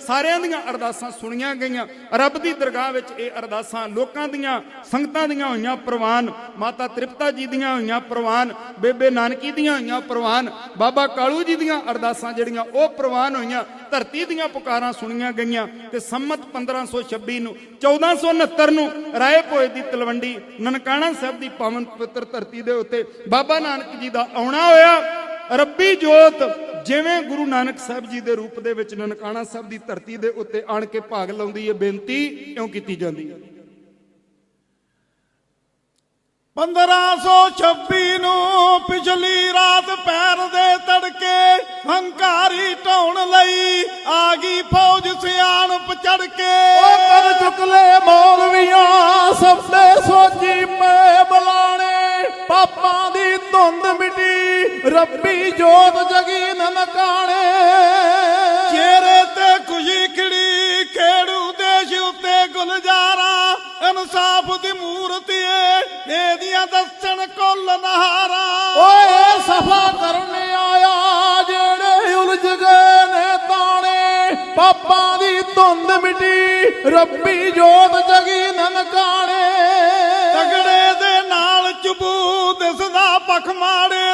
ਸਾਰਿਆਂ ਦੀਆਂ ਅਰਦਾਸਾਂ ਸੁਣੀਆਂ ਗਈਆਂ। ਰੱਬ ਦੀ ਦਰਗਾਹ ਵਿੱਚ ਇਹ ਅਰਦਾਸਾਂ ਲੋਕਾਂ ਦੀਆਂ, ਸੰਗਤਾਂ ਦੀਆਂ ਹੋਈਆਂ ਪ੍ਰਵਾਨ। ਮਾਤਾ ਤ੍ਰਿਪਤਾ ਜੀ ਦੀਆਂ ਹੋਈਆਂ ਪ੍ਰਵਾਨ, ਬੇਬੇ ਨਾਨਕੀ ਦੀਆਂ ਹੋਈਆਂ ਪ੍ਰਵਾਨ, ਬਾਬਾ ਕਾਲੂ ਜੀ ਦੀਆਂ ਅਰਦਾਸਾਂ ਜਿਹੜੀਆਂ ਉਹ ਪ੍ਰਵਾਨ ਹੋਈਆਂ। ਧਰਤੀ ਦੀਆਂ ਪੁਕਾਰਾਂ ਸੁਣੀਆਂ ਗਈਆਂ ਤੇ ਸੰਮਤ 1526 ਨੂੰ 1469 ਨੂੰ ਰਾਏ ਭੋਏ ਦੀ ਤਲਵੰਡੀ, ਨਨਕਾਣਾ ਸਾਹਿਬ ਦੀ ਪਾਵਨ ਪਵਿੱਤਰ ਧਰਤੀ ਦੇ ਉੱਤੇ ਬਾਬਾ ਨਾਨਕ ਜੀ ਦਾ ਆਉਣਾ ਹੋਇਆ। ਰੱਬੀ ਜੋਤ ਜਿਵੇਂ ਗੁਰੂ ਨਾਨਕ ਸਾਹਿਬ ਜੀ ਦੇ ਰੂਪ ਦੇ ਵਿੱਚ ਨਨਕਾਣਾ ਸਾਹਿਬ ਦੀ ਧਰਤੀ ਦੇ ਉੱਤੇ ਆਣ ਕੇ ਭਾਗ ਲਾਉਂਦੀ ਹੈ ਬੇਨਤੀ ਕਿਉਂ ਕੀਤੀ ਜਾਂਦੀ ਹੈ? 1526 ਨੂੰ ਪਿਛਲੀ ਰਾਤ ਪੈਰ ਦੇ ਤੜਕੇ ਹੰਕਾਰੀ ਢਾਉਣ ਲਈ ਆ ਗਈ ਫੌਜ ਸਿਆਣਪ ਚੜ ਕੇ। ਉਹ ਕਰ ਚੁੱਕ ਰੱਬੀ ਜੋਤ ਜਗੀ ਨਨਕਾਣੇ ਚਿਹਰੇ ਤੇ ਖੁਸ਼ੀ ਖਿੜੀ ਖੇੜੂ ਦੇਸ਼ ਉੱਤੇ ਗੁਲਜ਼ਾਰਾ। ਇਨਸਾਫ ਦੀ ਮੂਰਤੀ ਏ ਇਹਦੀਆਂ ਦੱਸਣ ਕੁੱਲ ਨਹਾਰਾ। ਓਏ ਸਫਾ ਕਰਨ ਆਇਆ ਜਿਹੜੇ ਉਲਝ ਗਏ ਨੇ ਤਾਣੇ। ਪਾਪਾਂ ਦੀ ਧੁੰਦ ਮਿਟੀ ਰੱਬੀ ਜੋਤ ਜਗੀ ਨਨਕਾਣੇ ਤਗੜੇ ਦੇ ਨਾਲ ਚਬੂ ਦਿਸਦਾ ਪਖਮਾੜੇ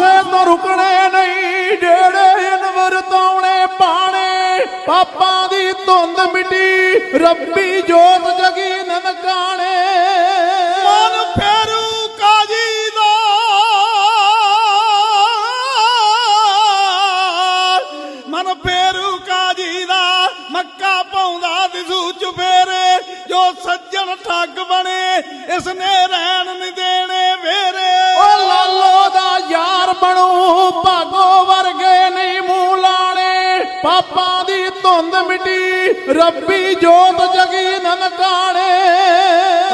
ਓਏ ਤੋਂ ਰੁਕਣੇ ਨਹੀਂ, ਜਿਹੜੇ ਅਨਵਰ ਤਾਉਣੇ ਪਾਣੇ, ਪਾਪਾਂ ਦੀ ਧੁੰਦ ਮਿਟੀ, ਰੱਬੀ ਜੋਤ ਜਗੀ ਨਨਕਾਣੇ। ਮਨ ਫੇਰੂ ਕਾਜੀ ਦਾ। ਮਨ ਫੇਰੂ ਕਾਜੀ ਦਾ, ਮੱਕਾ ਪਾਉਂਦਾ ਦਿਸੂ ਚੁਫੇਰੇ, ਜੋ ਸੱਜਣ ਠੱਗ ਬਣੇ ਇਸਨੇ ਮਿਟੀ ਰੱਬੀ ਜੋਤ ਜਗੀ ਨਨਕਾਣੇ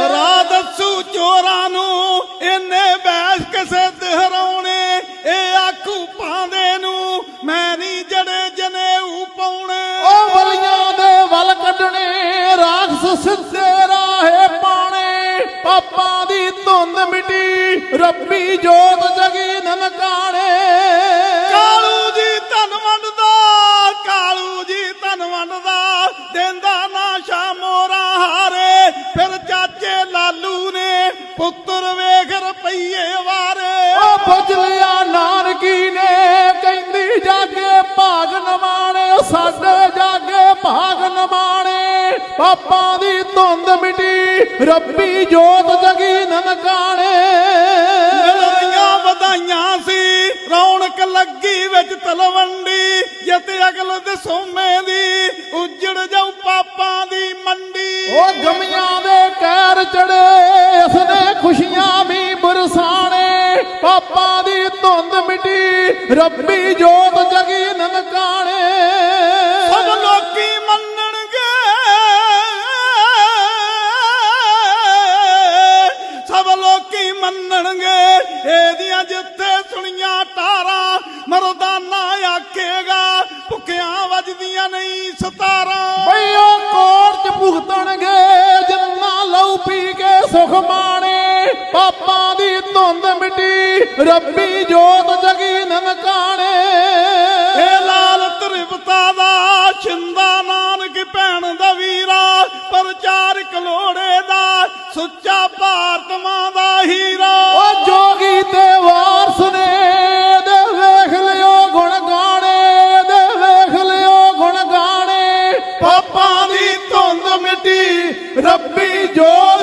ਰਾਹ ਦੱਸੂ ਚੋਰਾਂ ਨੂੰ ਇਹਨੇ ਬੈਸ ਕਿਸੇ ਦਹਰਾਉਣੇ ਇਹ ਆਖੂ ਪਾਉਂਦੇ ਨੂੰ ਮੈਂ ਨਹੀਂ ਜੜੇ ਜਨੇਊ ਪਾਉਣੇ। ਓ ਵਲੀਆਂ ਦੇ ਵੱਲ ਕੱਢਣੇ ਰਾਖਸ ਸਿੱਧੇ ਰਾਹੇ ਪਾਣੇ ਪਾਪਾਂ ਦੀ ਧੁੰਦ ਮਿਟੀ ਰੱਬੀ ਜੋਤ ਜਗੀ ਨਨਕਾਣੇ ਪੁੱਤਰ ਵੇਖ ਰੁਪਈਏ ਵਾਰੇ। ਓ ਪੁੱਛ ਲਿਆ ਨਾਨਕੀ ਨੇ ਕਹਿੰਦੀ ਜਾਗੇ ਭਾਗ ਨਵਾਣੇ ਸਾਡੇ ਜਾਗੇ ਭਾਗ ਨਵਾਣੇ ਪਾਪਾਂ ਦੀ ਧੁੰਦ ਮਿਟੀ ਰੱਬੀ ਜੋਤ ਜਗੀ ਨਨਕਾਣੇ ਮਿਲਦੀਆਂ ਵਧਾਈਆਂ ਸੀ ਰੌਣਕ ਲੱਗੀ ਵਿੱਚ ਤਲਵੰਡੀ। ਜਿੱਤ ਅਗਲ ਦੇ ਸੋਮੇ ਦੀ ਉੱਜੜ ਜਾਊ ਰੱਬੀ ਜੋਤ ਜਗੀ ਨਨਕਾਣੇ। ਸਭ ਲੋਕੀ ਮੰਨਣਗੇ। ਸਭ ਲੋਕੀ ਮੰਨਣਗੇ। ਇਹਦੀਆਂ ਜਿੱਥੇ ਸੁਣੀਆਂ ਟਾਰਾਂ ਮਰਦਾਨਾ ਆਖੇਗਾ। ਭੁੱਖਿਆਂ ਵੱਜਦੀਆਂ ਨਹੀਂ ਸਤਾਰਾਂ। ਬਈਓ ਕੋਰਟ ਚ ਭੁਗਤਣਗੇ ਜਿੰਨਾ ਲਹੂ ਪੀ ਕੇ ਸੁਖ ਮਾਣੇ ਪਾਪਾਂ ਦੀ ਧੁੰਦ ਮਿਟੀ ਰੱਬੀ ਜੋਤ ਜਗੀ ਨਨਕਾਣੇ ਇਹ ਲਾਲ ਤ੍ਰਿਪਤਾ ਦਾ ਛਿੰਦਾ ਨਾਨਕ ਭੈਣ ਦਾ ਵੀਰਾ ਪ੍ਰਚਾਰ ਕਲੋੜੇ ਦਾ ਸੁੱਚਾ ਭਾਰਤ ਮਾਂ ਦਾ ਹੀਰਾ। ਉਹ ਜੋਗੀ ਤੇ ਵਾਰਸ ਨੇ ਦੇ ਵੇਖ ਲਿਓ ਗੁਣ ਗਾਣੇ ਦੇ ਵੇਖ ਲਿਓ ਗੁਣ ਗਾਣੇ। ਪਾਪਾਂ ਦੀ ਧੁੰਦ ਮਿਟੀ ਰੱਬੀ ਜੋਤ